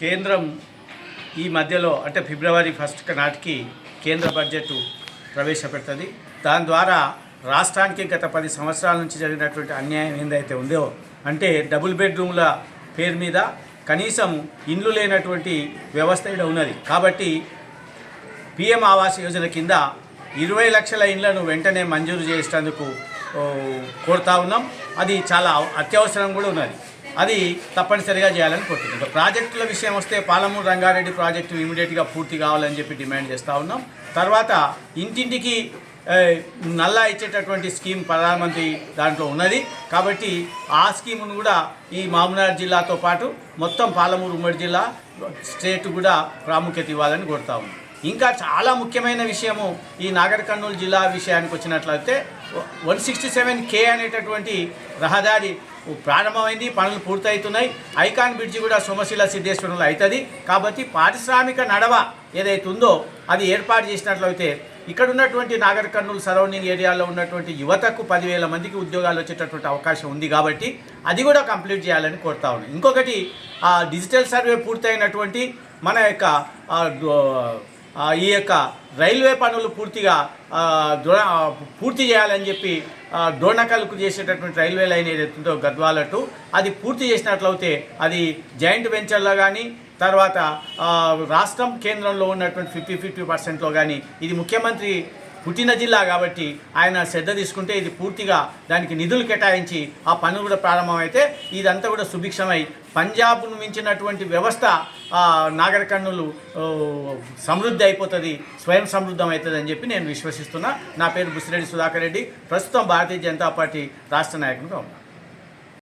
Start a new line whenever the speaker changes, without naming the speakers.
కేంద్రం ఈ మధ్యలో అంటే ఫిబ్రవరి ఫస్ట్ నాటికి కేంద్ర బడ్జెట్ ప్రవేశపెడుతుంది. దాని ద్వారా రాష్ట్రానికి గత పది సంవత్సరాల నుంచి జరిగినటువంటి అన్యాయం ఏందైతే ఉందో అంటే డబుల్ బెడ్రూమ్ల పేరు మీద కనీసం ఇండ్లు లేనటువంటి వ్యవస్థ ఇక్కడ ఉన్నది. కాబట్టి పిఎం ఆవాస్ యోజన కింద ఇరవై లక్షల ఇండ్లను వెంటనే మంజూరు చేసేందుకు కోరుతా ఉన్నాం. అది చాలా అత్యవసరం కూడా ఉన్నది. అది తప్పనిసరిగా చేయాలని కోరుతున్నాం ప్రాజెక్టుల విషయం వస్తే పాలమూరు రంగారెడ్డి ప్రాజెక్టు ఇమీడియట్గా పూర్తి కావాలని చెప్పి డిమాండ్ చేస్తూ ఉన్నాం. తర్వాత ఇంటింటికి నల్లా ఇచ్చేటటువంటి స్కీమ్ ప్రధానమంత్రి దాంట్లో ఉన్నది. కాబట్టి ఆ స్కీమును కూడా ఈ మామూనార్ జిల్లాతో పాటు మొత్తం పాలమూరు ఉమ్మడి జిల్లా స్టేట్ కూడా ప్రాముఖ్యత ఇవ్వాలని కోరుతా ఇంకా చాలా ముఖ్యమైన విషయము ఈ నాగర్ కర్నూలు జిల్లా విషయానికి వచ్చినట్లయితే వన్ సిక్స్టీ సెవెన్ కే అనేటటువంటి రహదారి ప్రారంభమైంది పనులు పూర్తవుతున్నాయి ఐకాన్ బ్రిడ్జి కూడా సోమశీల సిద్ధేశ్వరంలో అవుతుంది కాబట్టి పారిశ్రామిక నడవ ఏదైతుందో ఉందో అది ఏర్పాటు చేసినట్లయితే ఇక్కడ ఉన్నటువంటి నాగర్ కర్నూలు సరౌండింగ్ ఏరియాలో ఉన్నటువంటి యువతకు పదివేల మందికి ఉద్యోగాలు వచ్చేటటువంటి అవకాశం ఉంది కాబట్టి అది కూడా కంప్లీట్ చేయాలని కోరుతా ఉన్నాను ఇంకొకటి ఆ డిజిటల్ సర్వే పూర్తయినటువంటి మన యొక్క ఈ యొక్క రైల్వే పనులు పూర్తిగా పూర్తి చేయాలని చెప్పి ఆ, డోర్నకల్కు చేసేటటువంటి రైల్వే లైన్ ఏదైతే ఉందో గద్వాల టు అది పూర్తి చేసినట్లయితే అది జాయింట్ వెంచర్లో కానీ తర్వాత రాష్ట్రం కేంద్రంలో ఉన్నటువంటి ఫిఫ్టీ ఫిఫ్టీ పర్సెంట్లో కానీ ఇది ముఖ్యమంత్రి పుట్టిన జిల్లా కాబట్టి ఆయన శ్రద్ధ తీసుకుంటే ఇది పూర్తిగా దానికి నిధులు కేటాయించి ఆ పనులు కూడా ప్రారంభమైతే ఇదంతా కూడా సుభిక్షమై పంజాబ్ను మించినటువంటి వ్యవస్థ ఆ, కర్నూలు సమృద్ధి అయిపోతుంది స్వయం సమృద్ధం అవుతుంది అని చెప్పి నేను విశ్వసిస్తున్నా. నా పేరు బుసిరెడ్డి సుధాకర్ రెడ్డి. ప్రస్తుతం భారతీయ జనతా పార్టీ రాష్ట్ర నాయకునిగా ఉన్నాను.